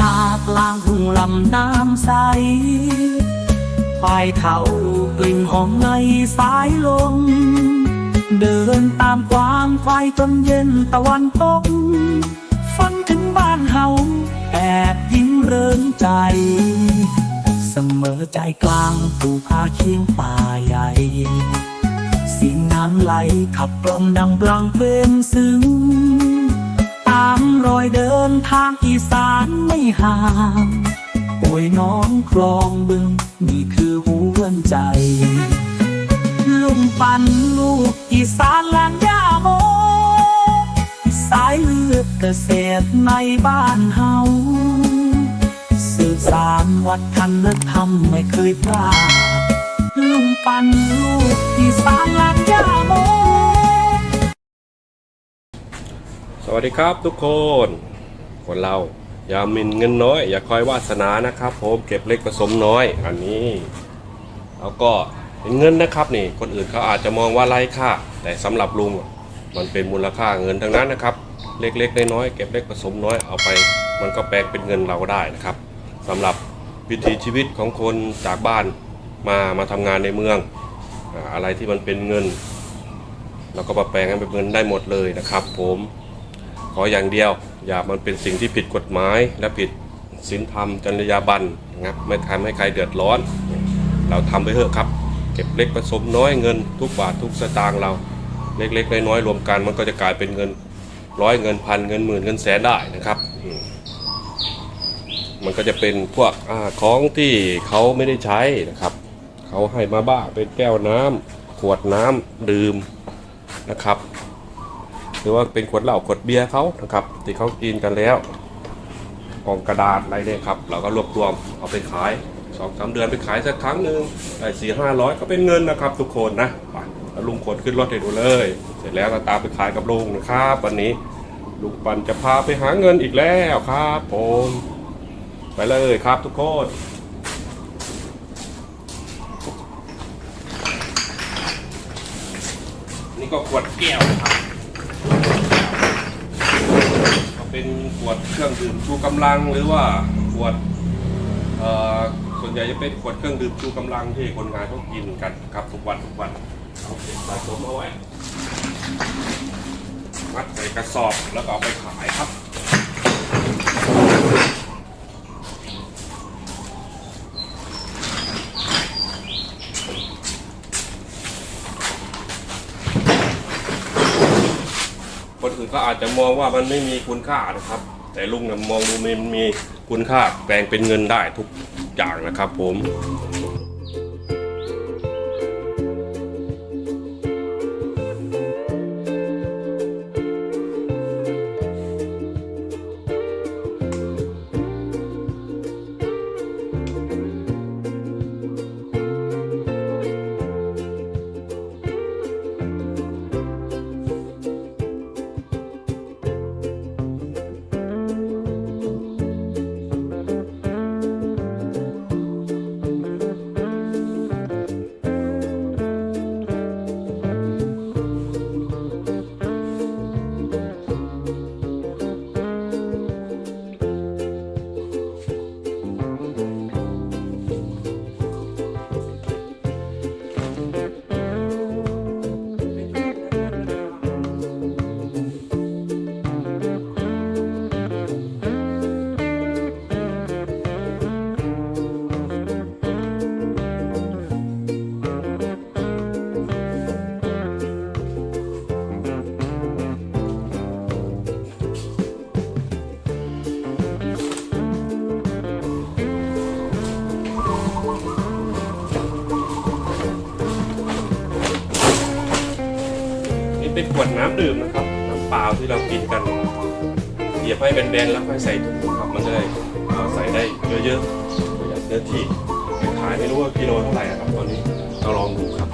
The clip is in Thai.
นากลางหุ่งลำน้ำใสควายเถากลิ่นหอมในสายลม เดินตามกวางควายจนเย็นตะวันตกฝันถึงบ้านเฮาแอบยิ้มเริงใจ เสมอใจกลางภูผาเคียงป่าใหญ่สียงน้ำไหลขับกล่อมดังบลังเพลงซึ้งามรอยเดินทางอีสานไม่ห่างป่วยน้องคลองบึง นี่คือหัวใจ ลุงปันลูกอีสานแลนยาโม สายเลือดเกษตรในบ้านเฮาสืบสานวัฒนธรรมไม่เคยพลาดลุงปันลูกอีสานแลนยาโม สวัสดีครับทุกคน คนเราอย่ามินเงินน้อย อย่าคอยวาสนานะครับ ผมเก็บเล็กผสมน้อย อันนี้แล้วก็เป็นเงินนะครับนี่คนอื่นเขาอาจจะมองว่าไร้ค่า แต่สำหรับลุงมันเป็นมูลค่าเงินทั้งนั้นนะครับ เล็กๆน้อยๆเก็บเล็กผสมน้อยเอาไป มันก็แปลงเป็นเงินเราได้นะครับสำหรับวิถีชีวิตของคนจากบ้านมามาทำงานในเมืองอ่าอะไรที่มันเป็นเงินเราก็มาแปลงให้เป็นเงินได้หมดเลยนะครับ ผม ขออย่างเดียว อย่ามันเป็นสิ่งที่ผิดกฎหมาย และผิดศีลธรรมจรรยาบรรณนะครับไม่ทำให้ใครเดือดร้อน เราทำไปเถอะครับ เก็บเล็กผสมน้อยเงินทุกบาททุกสตางค์เราเล็กๆน้อยๆรวมกันมันก็จะกลายเป็นเงินร้อยเงินพันเงินหมื่นเงินแสนได้นะครับมันก็จะเป็นพวกอของที่เขาไม่ได้ใช้นะครับ เขาให้มาบ้าเป็นแก้วน้ำขวดน้ำดื่มนะครับ รือว่าเป็นขวดเหล้าขวดเบียร์เขานะครับที่เขากินกันแล้วกล่องกระดาษอะไรเนี่ยครับเราก็รวบรวมเอาไปขายสองสามเดือนไปขายสักครั้งหนึ่งได้สี่ห้าร้อยก็เป็นเงินนะครับ ทุกคนนะไปลุงขนขึ้นรถให้ดูเลย เสร็จแล้วก็ตามไปขายกับลุงนะครับวันนี้ลุงปันจะพาไปหาเงินอีกแล้วครับผมไปเลยครับทุกคนนี่ก็ขวดแก้วนะครับ เป็นขวดเครื่องดื่มชูกำลังหรือว่าขวดส่วนใหญ่จะเป็นขวดเครื่องดื่มชูกำลังที่คนงานต้องกินกันครับทุกวันทุกวันเอาเก็บสะสมเอาไว้มัดใส่กระสอบแล้วก็เอาไปขายครับ คนอื่นก็อาจจะมองว่ามันไม่มีคุณค่านะครับ แต่ลุงนะมองดูมันมีคุณค่าแปลงเป็นเงินได้ทุกอย่างนะครับผม วดน้ำดื่มนะครับ น้ำเปล่าที่เรากินกันเหยียบให้เป็นแบนๆแล้วค่อยใส่ถุงครับมันจะได้เอาใส่ได้เยอะๆประหยัดเนื้อที่ขายไม่รู้ว่ากิโลเท่าไหร่นะครับตอนนี้เราลองดูครับ